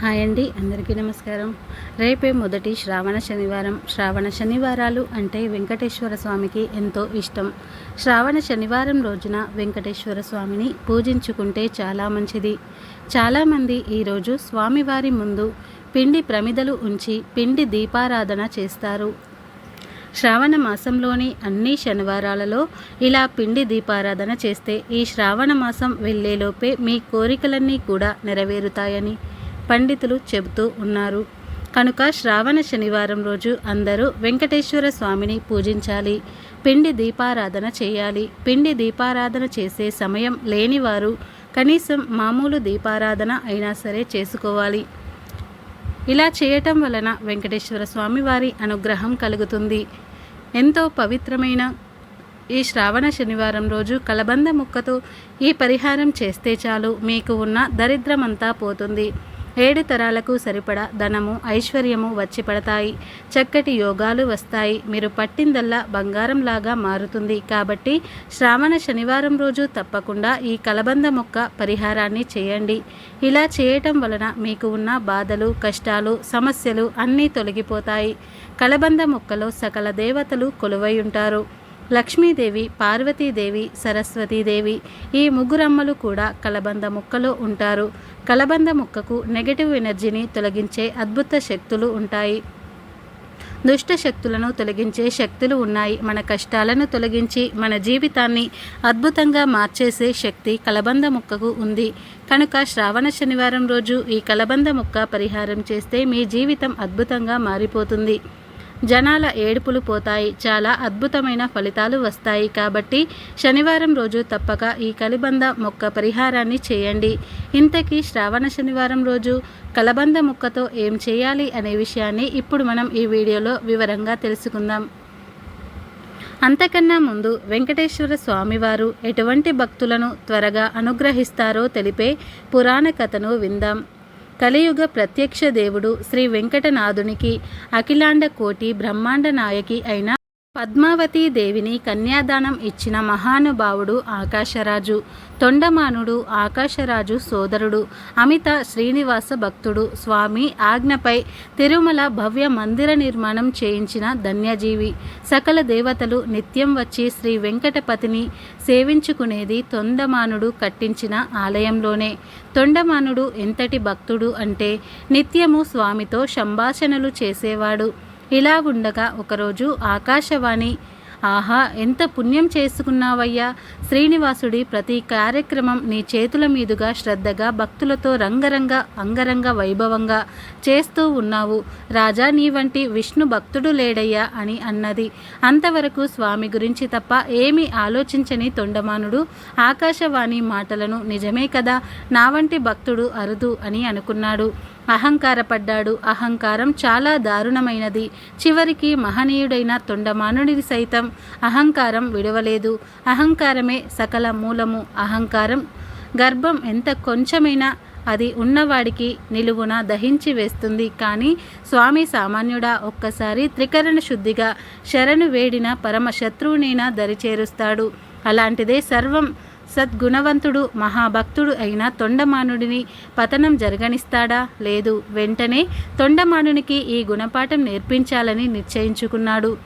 Hi అండి అందరికీ నమస్కారం. రేపే మొదటి శ్రావణ శనివారం. శ్రావణ శనివారాలు అంటే వెంకటేశ్వర స్వామికి ఎంతో ఇష్టం. శ్రావణ శనివారం రోజున వెంకటేశ్వర స్వామిని పూజించుకుంటే చాలా మంచిది. చాలామంది ఈరోజు స్వామివారి ముందు పిండి ప్రమిదలు ఉంచి పిండి దీపారాధన చేస్తారు. శ్రావణ మాసంలోని అన్ని శనివారాలలో ఇలా పిండి దీపారాధన చేస్తే ఈ శ్రావణ మాసం వెళ్ళేలోపే మీ కోరికలన్నీ కూడా నెరవేరుతాయని పండితులు చెబుతూ ఉన్నారు. కనుక శ్రావణ శనివారం రోజు అందరూ వెంకటేశ్వర స్వామిని పూజించాలి. పిండి దీపారాధన చేయాలి. పిండి దీపారాధన చేసే సమయం లేనివారు కనీసం మామూలు దీపారాధన అయినా సరే చేసుకోవాలి. ఇలా చేయటం వలన వెంకటేశ్వర స్వామి వారి అనుగ్రహం కలుగుతుంది. ఎంతో పవిత్రమైన ఈ శ్రావణ శనివారం రోజు కలబంద ముక్కతో ఈ పరిహారం చేస్తే చాలు. మీకు ఉన్న దరిద్రమంతా పోతుంది. ఏడు తరాలకు సరిపడా ధనము ఐశ్వర్యము వచ్చి పడతాయి. చక్కటి యోగాలు వస్తాయి. మీరు పట్టిందల్లా బంగారంలాగా మారుతుంది. కాబట్టి శ్రావణ శనివారం రోజు తప్పకుండా ఈ కలబంద మొక్క పరిహారాన్ని చేయండి. ఇలా చేయటం వలన మీకు ఉన్న బాధలు కష్టాలు సమస్యలు అన్నీ తొలగిపోతాయి. కలబంద మొక్కలో సకల దేవతలు కొలువై ఉంటారు. లక్ష్మీదేవి పార్వతీదేవి సరస్వతీదేవి ఈ ముగ్గురమ్మలు కూడా కలబంద ముక్కలో ఉంటారు. కలబంద ముక్కకు నెగటివ్ ఎనర్జీని తొలగించే అద్భుత శక్తులు ఉంటాయి. దుష్ట శక్తులను తొలగించే శక్తులు ఉన్నాయి. మన కష్టాలను తొలగించి మన జీవితాన్ని అద్భుతంగా మార్చేసే శక్తి కలబంద ముక్కకు ఉంది. కనుక శ్రావణ శనివారం రోజు ఈ కలబంద ముక్క పరిహారం చేస్తే మీ జీవితం అద్భుతంగా మారిపోతుంది. జనాల ఏడుపులు పోతాయి. చాలా అద్భుతమైన ఫలితాలు వస్తాయి. కాబట్టి శనివారం రోజు తప్పక ఈ కలిబంద మొక్క పరిహారాన్ని చేయండి. ఇంతకీ శ్రావణ శనివారం రోజు కలబంద మొక్కతో ఏం చేయాలి అనే విషయాన్ని ఇప్పుడు మనం ఈ వీడియోలో వివరంగా తెలుసుకుందాం. అంతకన్నా ముందు వెంకటేశ్వర స్వామివారు ఎటువంటి భక్తులను త్వరగా అనుగ్రహిస్తారో తెలిపే పురాణ కథను విందాం. కలియుగ ప్రత్యక్ష దేవుడు శ్రీ వెంకటనాథునికి అఖిలాండ కోటి బ్రహ్మాండ నాయకి అయిన పద్మావతీ దేవిని కన్యాదానం ఇచ్చిన మహానుభావుడు ఆకాశరాజు తొండమానుడు ఆకాశరాజు సోదరుడు అమిత శ్రీనివాస భక్తుడు. స్వామి ఆజ్ఞపై తిరుమల భవ్య మందిర నిర్మాణం చేయించిన ధన్యజీవి. సకల దేవతలు నిత్యం వచ్చి శ్రీ వెంకటపతిని సేవించుకునేది తొండమానుడు కట్టించిన ఆలయంలోనే. తొండమానుడు ఎంతటి భక్తుడు అంటే నిత్యము స్వామితో సంభాషణలు చేసేవాడు. ఇలా ఉండగా ఒకరోజు ఆకాశవాణి ఆహా ఎంత పుణ్యం చేసుకున్నావయ్యా? శ్రీనివాసుడి ప్రతి కార్యక్రమం నీ చేతుల మీదుగా శ్రద్ధగా భక్తులతో రంగరంగ అంగరంగ వైభవంగా చేస్తూ ఉన్నావు. రాజా నీ వంటి విష్ణు భక్తుడు లేడయ్యా అని అన్నది. అంతవరకు స్వామి గురించి తప్ప ఏమీ ఆలోచించని తొండమానుడు ఆకాశవాణి మాటలను నిజమే కదా? నా వంటి భక్తుడు అరుదు అని అనుకున్నాడు. అహంకారపడ్డాడు. అహంకారం చాలా దారుణమైనది. చివరికి మహనీయుడైన తొండమానుడిని సైతం అహంకారం విడవలేదు. అహంకారమే సకల మూలము. అహంకారం గర్భం ఎంత కొంచెమైనా అది ఉన్నవాడికి నిలువున దహించి వేస్తుంది. కానీ స్వామి సామాన్యుడా ఒక్కసారి త్రికరణ శుద్ధిగా శరణు వేడిన పరమ శత్రువునైనా దరిచేరుస్తాడు. అలాంటిదే సర్వం సద్గుణవంతుడు మహాభక్తుడు అయిన తొండమానుడిని పతనం జరగనిస్తాడా? లేదు. వెంటనే తొండమానునికి ఈ గుణపాఠం నేర్పించాలని నిశ్చయించుకున్నాడు.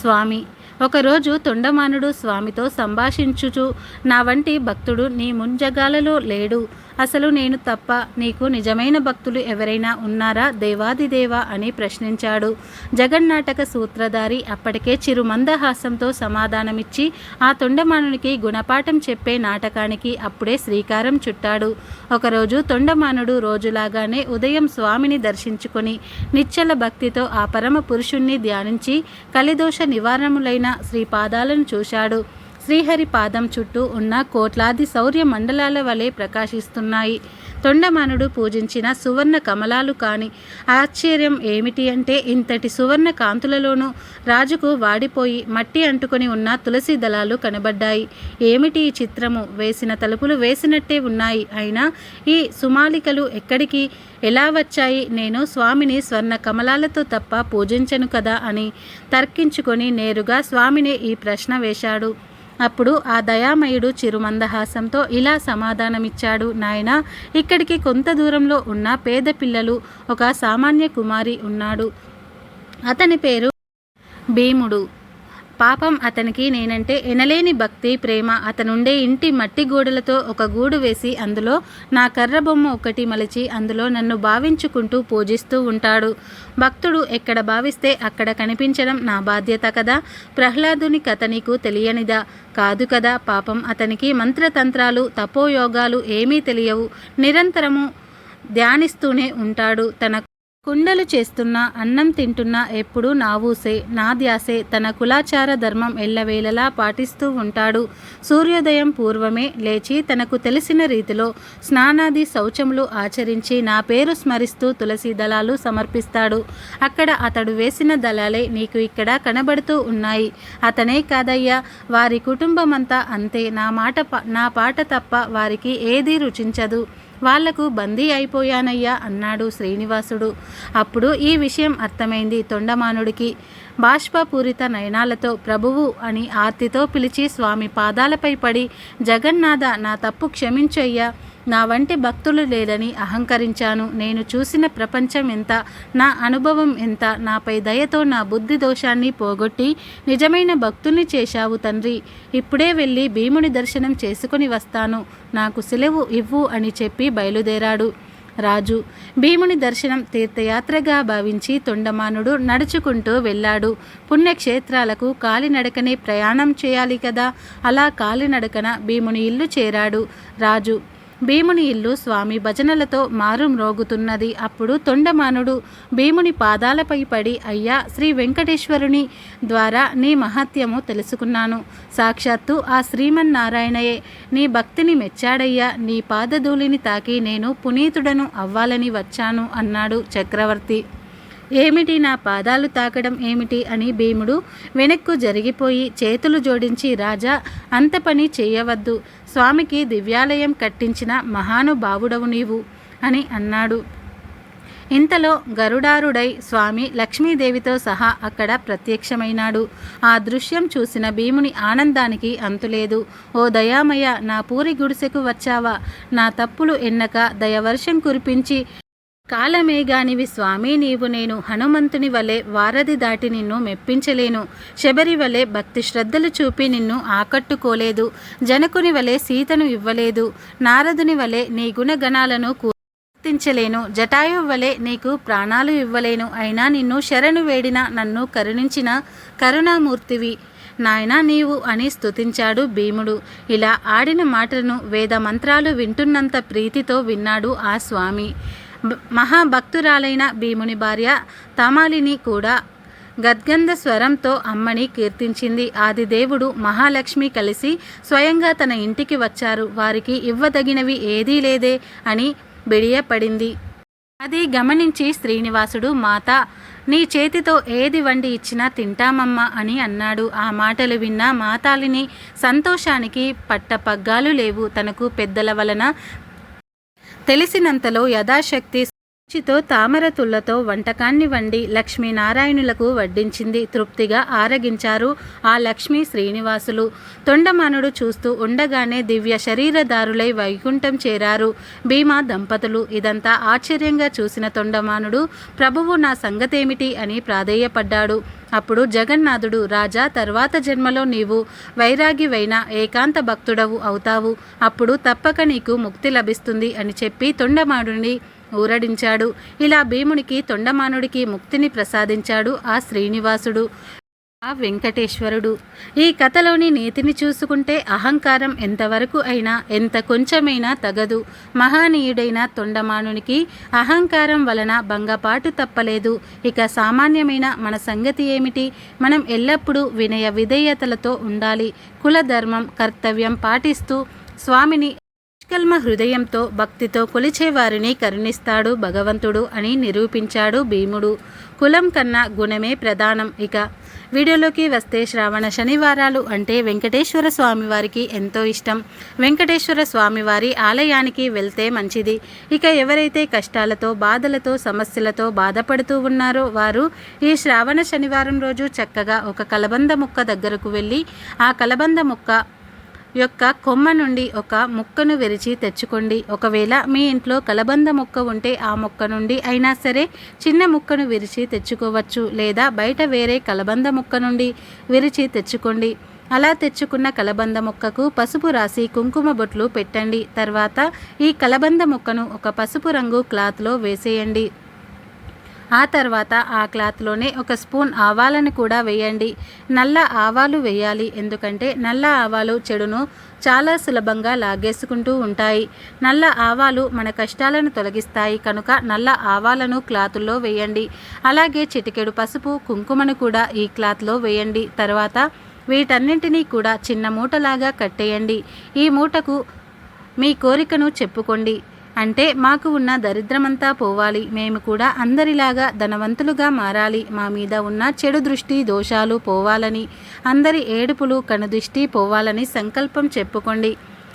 స్వామి ఒకరోజు తొండమానుడు స్వామితో సంభాషించుచు నా వంటి భక్తుడు నీ ముంజగాలలో లేడు. అసలు నేను తప్ప నీకు నిజమైన భక్తులు ఎవరైనా ఉన్నారా దేవాదిదేవా అని ప్రశ్నించాడు. జగన్నాటక సూత్రధారి అప్పటికే చిరు మందహాసంతో సమాధానమిచ్చి ఆ తొండమానునికి గుణపాఠం చెప్పే నాటకానికి అప్పుడే శ్రీకారం చుట్టాడు. ఒకరోజు తొండమానుడు రోజులాగానే ఉదయం స్వామిని దర్శించుకొని నిశ్చల భక్తితో ఆ పరమ పురుషుణ్ణి ధ్యానించి కలిదోష నివారణములైన శ్రీపాదాలను చూశాడు. శ్రీహరి పాదం చుట్టూ ఉన్న కోట్లాది శౌర్య మండలాల వలె ప్రకాశిస్తున్నాయి. తొండమానుడు పూజించిన సువర్ణ కమలాలు కాని ఆశ్చర్యం ఏమిటి అంటే ఇంతటి సువర్ణ కాంతులలోనూ రాజుకు వాడిపోయి మట్టి అంటుకొని ఉన్న తులసి దళాలు కనబడ్డాయి. ఏమిటి ఈ చిత్రము? వేసిన తలుపులు వేసినట్టే ఉన్నాయి. అయినా ఈ సుమాలికలు ఎక్కడికి? ఎలా వచ్చాయి? నేను స్వామిని స్వర్ణ కమలాలతో తప్ప పూజించను కదా అని తర్కించుకొని నేరుగా స్వామిని ఈ ప్రశ్న వేశాడు. అప్పుడు ఆ దయామయుడు చిరుమందహాసంతో ఇలా సమాధానమిచ్చాడు నాయన ఇక్కడికి కొంత దూరంలో ఉన్న పేద పిల్లలు ఒక సామాన్య కుమారి ఉన్నాడు. అతని పేరు భీముడు. పాపం అతనికి నేనంటే ఎనలేని భక్తి ప్రేమ. అతనుండే ఇంటి మట్టి గోడలతో ఒక గూడు వేసి అందులో నా కర్ర బొమ్మ ఒకటి మలిచి అందులో నన్ను భావించుకుంటూ పూజిస్తూ ఉంటాడు. భక్తుడు ఎక్కడ భావిస్తే అక్కడ కనిపించడం నా బాధ్యత కదా. ప్రహ్లాదుని కథ నీకు తెలియనిదా? కాదు కదా. పాపం అతనికి మంత్రతంత్రాలు తపోయోగాలు ఏమీ తెలియవు. నిరంతరము ధ్యానిస్తూనే ఉంటాడు. తన కుండలు చేస్తున్నా అన్నం తింటున్నా ఎప్పుడూ నావూసే నాద్యాసే తన కులాచార ధర్మం ఎల్లవేళలా పాటిస్తూ ఉంటాడు. సూర్యోదయం పూర్వమే లేచి తనకు తెలిసిన రీతిలో స్నానాది శౌచములు ఆచరించి నా పేరు స్మరిస్తూ తులసి దళాలు సమర్పిస్తాడు. అక్కడ అతడు వేసిన దళాలే నీకు ఇక్కడ కనబడుతూ ఉన్నాయి. అతనే కాదయ్యా వారి కుటుంబమంతా అంతే. నా మాట నా పాట తప్ప వారికి ఏదీ రుచించదు. వాళ్ళకు బందీ అయిపోయానయ్యా అన్నాడు శ్రీనివాసుడు. అప్పుడు ఈ విషయం అర్థమైంది తొండమానుడికి. బాష్పపూరిత నయనాలతో ప్రభువు అని ఆర్తితో పిలిచి స్వామి పాదాలపై పడి జగన్నాథ నా తప్పు క్షమించయ్యా. నా వంటి భక్తులు లేదని అహంకరించాను. నేను చూసిన ప్రపంచం ఎంత నా అనుభవం ఎంత నాపై దయతో నా బుద్ధి దోషాన్ని పోగొట్టి నిజమైన భక్తుల్ని చేశావు తండ్రి. ఇప్పుడే వెళ్ళి భీముని దర్శనం చేసుకుని వస్తాను. నాకు సెలవు ఇవ్వు అని చెప్పి బయలుదేరాడు. రాజు భీముని దర్శనం తీర్థయాత్రగా భావించి తొండమానుడు నడుచుకుంటూ వెళ్ళాడు. పుణ్యక్షేత్రాలకు కాలినడకనే ప్రయాణం చేయాలి కదా? అలా కాలినడకన భీముని ఇల్లు చేరాడు. రాజు భీముని ఇల్లు స్వామి భజనలతో మారుమ్రోగుతున్నది అప్పుడు తొండమానుడు భీముని పాదాలపై పడి అయ్యా శ్రీ వెంకటేశ్వరుని ద్వారా నీ మహత్యము తెలుసుకున్నాను. సాక్షాత్తు ఆ శ్రీమన్నారాయణయే. నీ భక్తిని మెచ్చాడయ్యా. నీ పాదధూళిని తాకి నేను పునీతుడను అవ్వాలని వచ్చాను అన్నాడు చక్రవర్తి. ఏమిటి నా పాదాలు తాకడం ఏమిటి అని భీముడు వెనక్కు జరిగిపోయి చేతులు జోడించి రాజా అంత పని చేయవద్దు. స్వామికి దివ్యాలయం కట్టించిన మహానుభావుడవు నీవు అని అన్నాడు. ఇంతలో గరుడారుడై స్వామి లక్ష్మీదేవితో సహా అక్కడ ప్రత్యక్షమైనాడు. ఆ దృశ్యం చూసిన భీముని ఆనందానికి అంతులేదు. ఓ దయామయ నా పూరి గుడిసెకు వచ్చావా? నా తప్పులు ఎన్నక దయవర్షం కురిపించి కాలమేగానివి స్వామి నీవు నేను హనుమంతుని వలె వారధి దాటి నిన్ను మెప్పించలేను. శబరి వలె భక్తి శ్రద్ధలు చూపి నిన్ను ఆకట్టుకోలేదు. జనకుని వలె సీతను ఇవ్వలేదు. నారదుని వలె నీ గుణగణాలను గుర్తించలేను జటాయు వలె నీకు ప్రాణాలు ఇవ్వలేను. అయినా నిన్ను శరణు వేడిన నన్ను కరుణించిన కరుణామూర్తివి. నాయనా నీవు అని స్తుతించాడు భీముడు. ఇలా ఆడిన మాటలను వేద మంత్రాలు వింటున్నంత ప్రీతితో విన్నాడు ఆ స్వామి. మహాభక్తురాలైన భీముని భార్య తమాలిని కూడా గద్గంధ స్వరంతో అమ్మని కీర్తించింది. ఆదిదేవుడు మహాలక్ష్మి కలిసి స్వయంగా తన ఇంటికి వచ్చారు. వారికి ఇవ్వదగినవి ఏదీ లేదే అని బిడియపడింది. అది గమనించి శ్రీనివాసుడు మాత నీ చేతితో ఏది వండి ఇచ్చినా తింటామమ్మా అని అన్నాడు. ఆ మాటలు విన్న మాతాలిని సంతోషానికి పట్టపగ్గాలు లేవు. తనకు పెద్దల వలన తెలిసినంతలో యథాశక్తి రుచితో తామర తుళ్ళతో వంటకాన్ని వండి లక్ష్మీనారాయణులకు వడ్డించింది. తృప్తిగా ఆరగించారు ఆ లక్ష్మీ శ్రీనివాసులు. తొండమానుడు చూస్తూ ఉండగానే దివ్య శరీరదారులై వైకుంఠం చేరారు. భీమా దంపతులు. ఇదంతా ఆశ్చర్యంగా చూసిన తొండమానుడు ప్రభువు నా సంగతేమిటి? అని ప్రాధేయపడ్డాడు. అప్పుడు జగన్నాథుడు రాజా తర్వాత జన్మలో నీవు వైరాగివైన ఏకాంత భక్తుడవు అవుతావు. అప్పుడు తప్పక నీకు ముక్తి లభిస్తుంది అని చెప్పి తొండమానుడిని ఊరడించాడు. ఇలా భీమునికి తొండమానుడికి ముక్తిని ప్రసాదించాడు ఆ శ్రీనివాసుడు ఆ వెంకటేశ్వరుడు. ఈ కథలోని నీతిని చూసుకుంటే అహంకారం ఎంతవరకు అయినా ఎంత కొంచెమైనా తగదు. మహానీయుడైన తొండమానునికి అహంకారం వలన భంగపాటు తప్పలేదు. ఇక సామాన్యమైన మన సంగతి ఏమిటి? మనం ఎల్లప్పుడూ వినయ విధేయతలతో ఉండాలి. కులధర్మం కర్తవ్యం పాటిస్తూ స్వామిని నిష్కల్మ హృదయంతో భక్తితో కొలిచే వారిని కరుణిస్తాడు భగవంతుడు అని నిరూపించాడు భీముడు. కులం కన్నా గుణమే ప్రధానం ఇక. వీడియోలోకి వస్తే శ్రావణ శనివారాలు అంటే వెంకటేశ్వర స్వామివారికి ఎంతో ఇష్టం. వెంకటేశ్వర స్వామివారి ఆలయానికి వెళ్తే మంచిది. ఇక ఎవరైతే కష్టాలతో బాధలతో సమస్యలతో బాధపడుతూ ఉన్నారో వారు ఈ శ్రావణ శనివారం రోజు చక్కగా ఒక కలబంద ముక్క దగ్గరకు వెళ్ళి ఆ కలబంద ముక్క యొక్క కొమ్మ నుండి ఒక ముక్కను విరిచి తెచ్చుకోండి. ఒకవేళ మీ ఇంట్లో కలబంద మొక్క ఉంటే ఆ మొక్క నుండి అయినా సరే చిన్న ముక్కను విరిచి తెచ్చుకోవచ్చు లేదా బయట వేరే కలబంద ముక్క నుండి విరిచి తెచ్చుకోండి. అలా తెచ్చుకున్న కలబంద మొక్కకు పసుపు రాసి కుంకుమ బొట్లు పెట్టండి. తర్వాత ఈ కలబంద మొక్కను ఒక పసుపు రంగు క్లాత్లో వేసేయండి. ఆ తర్వాత ఆ క్లాత్లోనే ఒక స్పూన్ ఆవాలను కూడా వేయండి. నల్ల ఆవాలు వేయాలి. ఎందుకంటే నల్ల ఆవాలు చెడును చాలా సులభంగా లాగేసుకుంటూ ఉంటాయి. నల్ల ఆవాలు మన కష్టాలను తొలగిస్తాయి. కనుక నల్ల ఆవాలను క్లాతుల్లో వేయండి. అలాగే చిటికెడు పసుపు కుంకుమను కూడా ఈ క్లాత్లో వేయండి. తర్వాత వీటన్నింటినీ కూడా చిన్న మూటలాగా కట్టేయండి. ఈ మూటకు మీ కోరికను చెప్పుకోండి. అంటే మాకు ఉన్న దరిద్రమంతా పోవాలి. మేము కూడా అందరిలాగా ధనవంతులుగా మారాలి. మా మీద ఉన్న చెడు దృష్టి దోషాలు పోవాలని అందరి ఏడుపులు కనుదృష్టి పోవాలని సంకల్పం చెప్పుకోండి.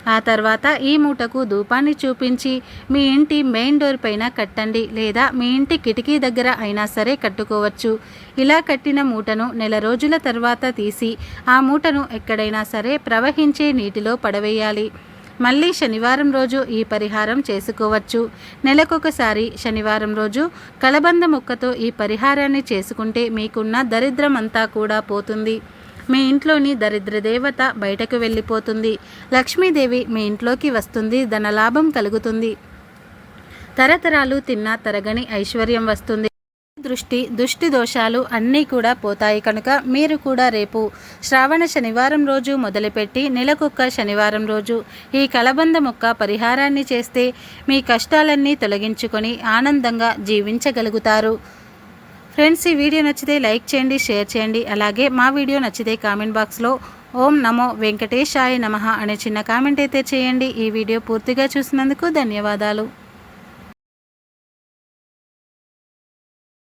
ఆ తర్వాత ఈ మూటకు ధూపాన్ని చూపించి మీ ఇంటి మెయిన్ డోర్ పైన కట్టండి. లేదా మీ ఇంటి కిటికీ దగ్గర అయినా సరే కట్టుకోవచ్చు. ఇలా కట్టిన మూటను నెల రోజుల తర్వాత తీసి ఆ మూటను ఎక్కడైనా సరే ప్రవహించే నీటిలో పడవేయాలి. మళ్ళీ శనివారం రోజు ఈ పరిహారం చేసుకోవచ్చు. నెలకొకసారి శనివారం రోజు కలబంద ముక్కతో ఈ పరిహారాన్ని చేసుకుంటే మీకున్న దరిద్రం అంతా కూడా పోతుంది. మీ ఇంట్లోని దరిద్ర దేవత బయటకు వెళ్ళిపోతుంది. లక్ష్మీదేవి మీ ఇంట్లోకి వస్తుంది ధనలాభం కలుగుతుంది. తరతరాలు తిన్నా తరగని ఐశ్వర్యం వస్తుంది. దృష్టి దుష్టి దోషాలు అన్నీ కూడా పోతాయి కనుక మీరు కూడా రేపు శ్రావణ శనివారం రోజు మొదలుపెట్టి నెలకొక్క శనివారం రోజు ఈ కలబంద మొక్క పరిహారాన్ని చేస్తే మీ కష్టాలన్నీ తొలగించుకొని ఆనందంగా జీవించగలుగుతారు. ఫ్రెండ్స్ ఈ వీడియో నచ్చితే లైక్ చేయండి షేర్ చేయండి. అలాగే మా వీడియో నచ్చితే కామెంట్ బాక్స్లో ఓం నమో వెంకటేశాయ నమ అనే చిన్న కామెంట్ అయితే చేయండి. ఈ వీడియో పూర్తిగా చూసినందుకు ధన్యవాదాలు.